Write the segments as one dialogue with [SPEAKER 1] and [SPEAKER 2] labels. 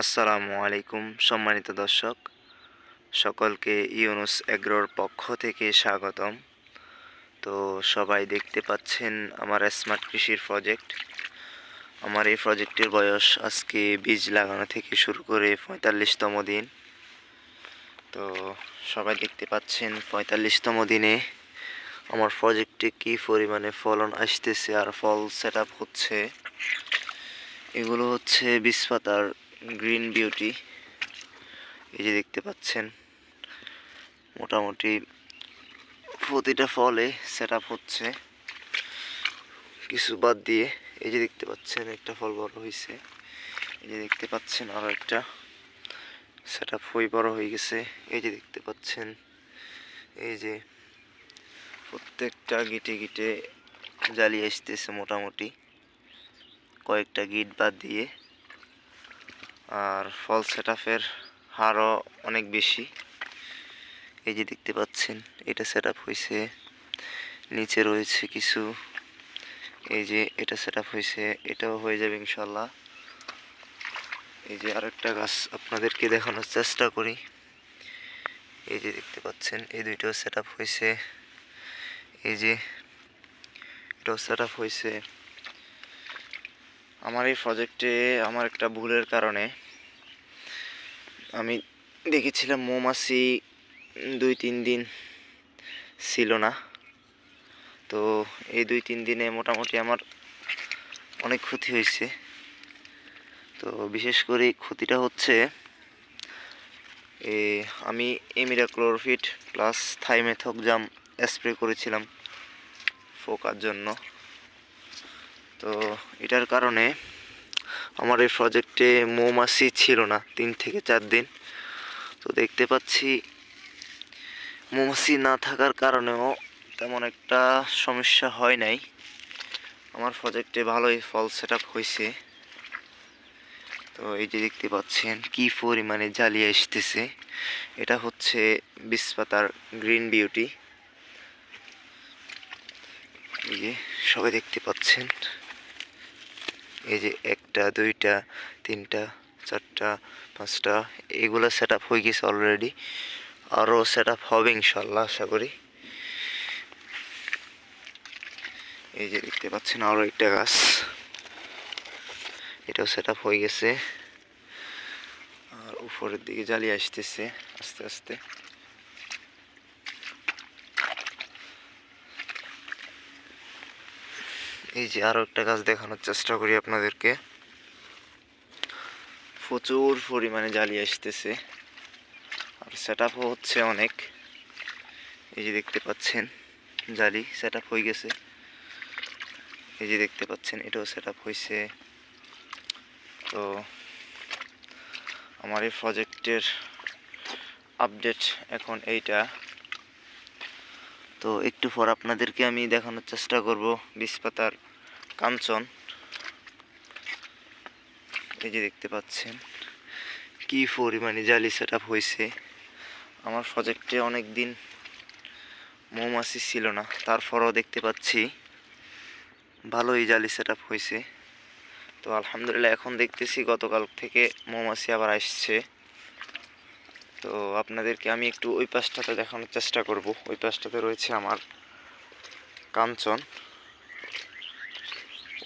[SPEAKER 1] আসসালামু আলাইকুম, সম্মানিত দর্শক। সকলকে ইউনুস এগ্রোর পক্ষ থেকে স্বাগতম। তো সবাই দেখতে পাচ্ছেন আমার স্মার্ট কৃষির প্রজেক্ট। আমার এই প্রজেক্টের বয়স আজকে বীজ লাগানো থেকে শুরু করে পঁয়তাল্লিশতম দিন। তো সবাই দেখতে পাচ্ছেন পঁয়তাল্লিশতম দিনে আমার প্রজেক্টে কী পরিমাণে ফলন আসতেছে আর ফল সেট হচ্ছে। এগুলো হচ্ছে বীজ পাতার গ্রিন বিউটি। এই যে দেখতে পাচ্ছেন, মোটামুটি প্রতিটা ফলে সেট হচ্ছে। কিছু বাদ দিয়ে এই যে দেখতে পাচ্ছেন, একটা ফল বড় হয়েছে এই যে দেখতে পাচ্ছেন আরও একটা সেট আপ হয়ে বড় হয়ে গেছে। এই যে দেখতে পাচ্ছেন, এই যে প্রত্যেকটা গিটে গিটে জ্বালিয়ে আসতেছে মোটামুটি। কয়েকটা গিট বাদ দিয়ে আর ফল সেট আপের হারও অনেক বেশি। এই যে দেখতে পাচ্ছেন, এটা সেট আপ হয়েছে। নিচে রয়েছে কিছু। এই যে এটা সেট আপ হয়েছে, এটাও হয়ে যাবে ইনশাল্লাহ এই যে আরেকটা গাছ আপনাদেরকে দেখানোর চেষ্টা করি। এই যে দেখতে পাচ্ছেন, এই দুইটাও সেট আপ হয়েছে। এই যে এটাও সেট আপ হয়েছে। আমার এই প্রজেক্টে আমার একটা ভুলের কারণে আমি দেখেছিলাম মৌমাছি দুই, তিন দিন ছিল না। তো এই দুই, তিন দিনে মোটামুটি আমার অনেক ক্ষতি হয়েছে। তো বিশেষ করে ক্ষতিটা হচ্ছে আমি এমিরা ক্লোরোফিট প্লাস থাইমেথকজাম স্প্রে করেছিলাম ফোকার জন্য। তো এটার কারণে আমার এই প্রজেক্টে মৌমাছি ছিল না, তিন থেকে চার দিন। তো দেখতে পাচ্ছি মৌমাছি না থাকার কারণেও তেমন একটা সমস্যা হয় নাই। আমার প্রজেক্টে ভালোই ফল সেট আপ হয়েছে তো এই যে দেখতে পাচ্ছেন কি পরিমাণে জ্বালিয়ে আসতেছে। এটা হচ্ছে বিষপাতার গ্রিন বিউটি এই যে সবাই দেখতে পাচ্ছেন। এই যে একটা, দুইটা, তিনটা, চারটা, পাঁচটা, এগুলো সেট আপ হয়ে গেছে অলরেডি আরও সেট আপ হবে ইনশাল্লাহ, আশা করি। এই যে দেখতে পাচ্ছেন আরও একটা গাছ। এটাও সেট আপ হয়ে গেছে। আর উপরের দিকে জ্বালিয়ে আসতেছে, আস্তে আস্তে। এই যে আরও একটা গাছ দেখানোর চেষ্টা করি আপনাদেরকে। প্রচুর পরিমাণে জ্বালিয়ে আসতেছে। আর সেট হচ্ছে অনেক। এই যে দেখতে পাচ্ছেন জালি সেট হয়ে গেছে। এই যে দেখতে পাচ্ছেন এটাও সেট আপ হয়েছে। তো আমার এই প্রজেক্টের আপডেট এখন এইটা। তো একটু পর আপনাদেরকে আমি দেখানোর চেষ্টা করব বিষপাতার কাঞ্চন। এই যে দেখতে পাচ্ছেন, কি পরিমাণে জালি সেট আপ হয়েছে। আমার প্রজেক্টে অনেক দিন মৌমাছি ছিল না, তারপরও দেখতে পাচ্ছি ভালোই জালি সেট আপ হয়েছে। তো আলহামদুলিল্লাহ এখন দেখতেছি গতকাল থেকে মৌমাছি আবার আসছে। তো আপনাদেরকে আমি একটু ওই পাশটাতে দেখানোর চেষ্টা করব। ওই পাশটাতে রয়েছে আমার কাঞ্চন।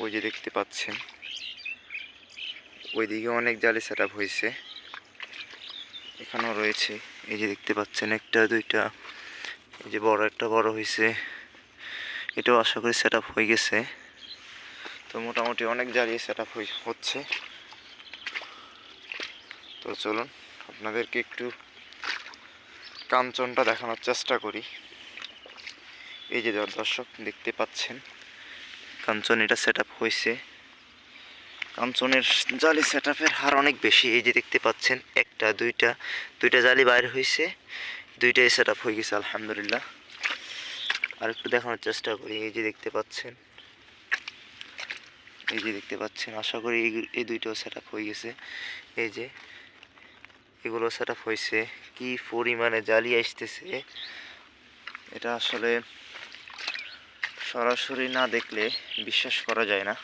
[SPEAKER 1] ওই যে দেখতে পাচ্ছেন। ওইদিকে অনেক জালি সেট হয়েছে। এখানেও রয়েছে। এই যে দেখতে পাচ্ছেন, একটা, দুইটা, এই যে বড়, একটা বড় হয়েছে। এটাও আশা করি সেট হয়ে গেছে। তো মোটামুটি অনেক জালি সেট হচ্ছে। তো চলুন, আপনাদেরকে একটু কাঞ্চনটা দেখানোর চেষ্টা করি। এই যে দর্শক, দেখতে পাচ্ছেন। কাঞ্চন এটা সেট আপ হয়েছে কাঞ্চনের জালি সেট আপের হার অনেক বেশি। এই যে দেখতে পাচ্ছেন, একটা, দুইটা দুইটা জালি বাইর হয়েছে দুইটাই সেট আপ হয়ে গেছে, আলহামদুলিল্লাহ। আর একটু দেখানোর চেষ্টা করি। এই যে দেখতে পাচ্ছেন। এই যে দেখতে পাচ্ছেন, আশা করি এই দুইটাও সেট আপ হয়ে গেছে। এই যে এগুলো সেট আপ হয়েছে কি পরিমাণে জ্বালি আসতেছে, এটা আসলে সরাসরি না দেখলে বিশ্বাস করা যায় না।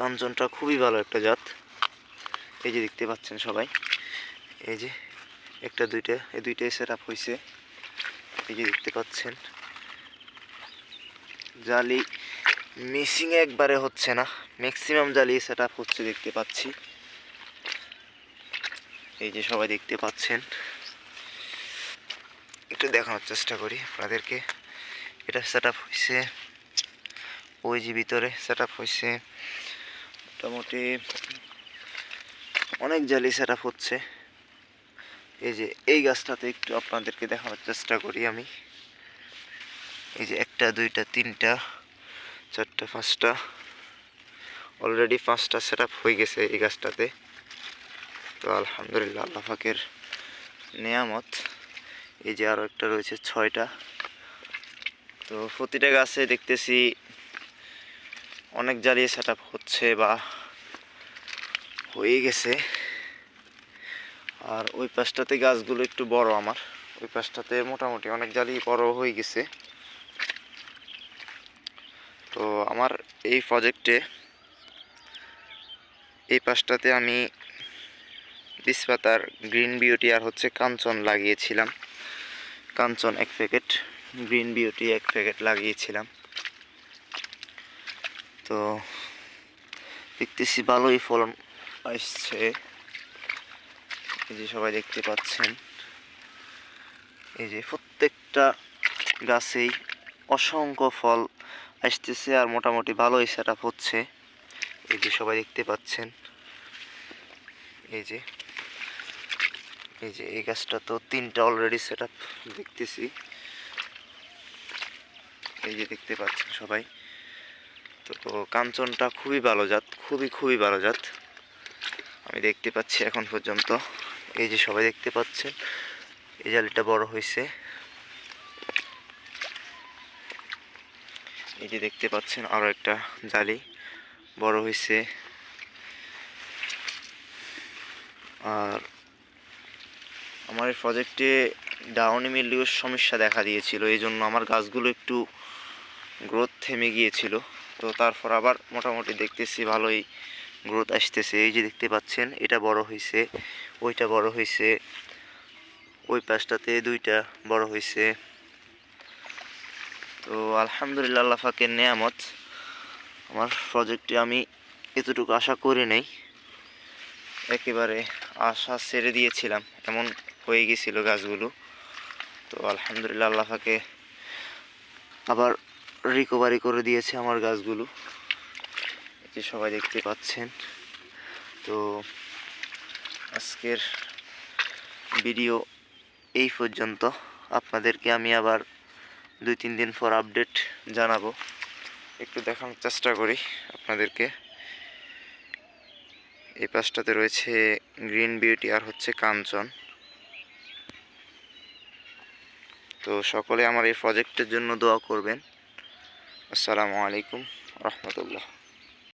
[SPEAKER 1] কাঞ্চনটা খুবই ভালো একটা জাত। এই যে দেখতে পাচ্ছেন সবাই, এই যে একটা, দুইটা, এই দুইটাই সেট আপ হয়েছে এই যে দেখতে পাচ্ছেন, জালি মিসিং একবারে হচ্ছে না। ম্যাক্সিমাম জালি সেট আপ হচ্ছে দেখতে পাচ্ছি। এই যে সবাই দেখতে পাচ্ছেন। একটু দেখানোর চেষ্টা করি আপনাদেরকে। এটা সেট আপ হয়েছে ওই যে ভিতরে সেট আপ হয়েছে মোটামুটি অনেক জালি সেট আপ হচ্ছে। এই যে এই গাছটাতে একটু আপনাদেরকে দেখানোর চেষ্টা করি আমি। এই যে একটা, দুইটা, তিনটা, চারটা, পাঁচটা। অলরেডি পাঁচটা সেট হয়ে গেছে এই গাছটাতে। তো আলহামদুলিল্লাহ, আল্লাহ পাকের নেয়ামত। এই যে আরও একটা রয়েছে, ছয়টা। তো প্রতিটা গাছে দেখতেছি অনেক জ্বালিয়ে সেট হচ্ছে বা হয়ে গেছে। আর ওই পাশটাতে গাছগুলো একটু বড় আমার। ওই পাশটাতে মোটামুটি অনেক জালি বড় হয়ে গেছে। তো আমার এই প্রজেক্টে এই পাশটাতে আমি বিষপাতার গ্রিন বিউটি আর হচ্ছে কাঞ্চন লাগিয়েছিলাম। কাঞ্চন এক প্যাকেট, গ্রিন বিউটি এক প্যাকেট লাগিয়েছিলাম। তো দেখতেছি ভালোই ফলন আসছে। এই যে সবাই দেখতে পাচ্ছেন। এই যে প্রত্যেকটা গাছেই অসংখ্য ফল আসতেছে আর মোটামুটি ভালোই সেট হচ্ছে। এই যে সবাই দেখতে পাচ্ছেন। এই যে এই যে, এই গাছটা তো তিনটা অলরেডি সেট দেখতেছি। এই যে দেখতে পাচ্ছেন সবাই। তো কাঞ্চনটা খুবই ভালো জাত, খুবই খুবই ভালো জাত। আমি দেখতে পাচ্ছি এখন পর্যন্ত। এই যে সবাই দেখতে পাচ্ছেন, এই জালিটা বড় হয়েছে। এই যে দেখতে পাচ্ছেন আরও একটা জালি বড় হয়েছে। আর আমার এই প্রজেক্টে ডাউনি মিলিউর সমস্যা দেখা দিয়েছিল এই জন্য আমার গাছগুলো একটু গ্রোথ থেমে গিয়েছিল। তো তারপর আবার মোটামুটি দেখতেছি ভালোই গ্রোথ আসতেছে। এই যে দেখতে পাচ্ছেন, এটা বড় হয়েছে ওইটা বড় হয়েছে ওই পাশটাতে দুইটা বড় হয়েছে তো আলহামদুলিল্লাহ আল্লাফাকের নেয়ামত, আমার প্রজেক্টে আমি এতটুকু আশা করি নাই। একেবারে আশা ছেড়ে দিয়েছিলাম, এমন হয়ে গেছিল গাছগুলো। তো আলহামদুলিল্লাহ আল্লাহ ফাকে আবার রিকভারি করে দিয়েছে আমার গাছগুলো। এটি সবাই দেখতে পাচ্ছেন। তো আজকের ভিডিও এই পর্যন্ত। আপনাদেরকে আমি আবার দুই তিন দিন পর আপডেট জানাব। একটু দেখানোর চেষ্টা করি আপনাদেরকে। এই পাশটাতে রয়েছে গ্রিন বিউটি আর হচ্ছে কাঞ্চন। তো সকলে আমার এই প্রজেক্টের জন্য দোয়া করবেন। আসসালামু আলাইকুম রহমতুল্লাহ।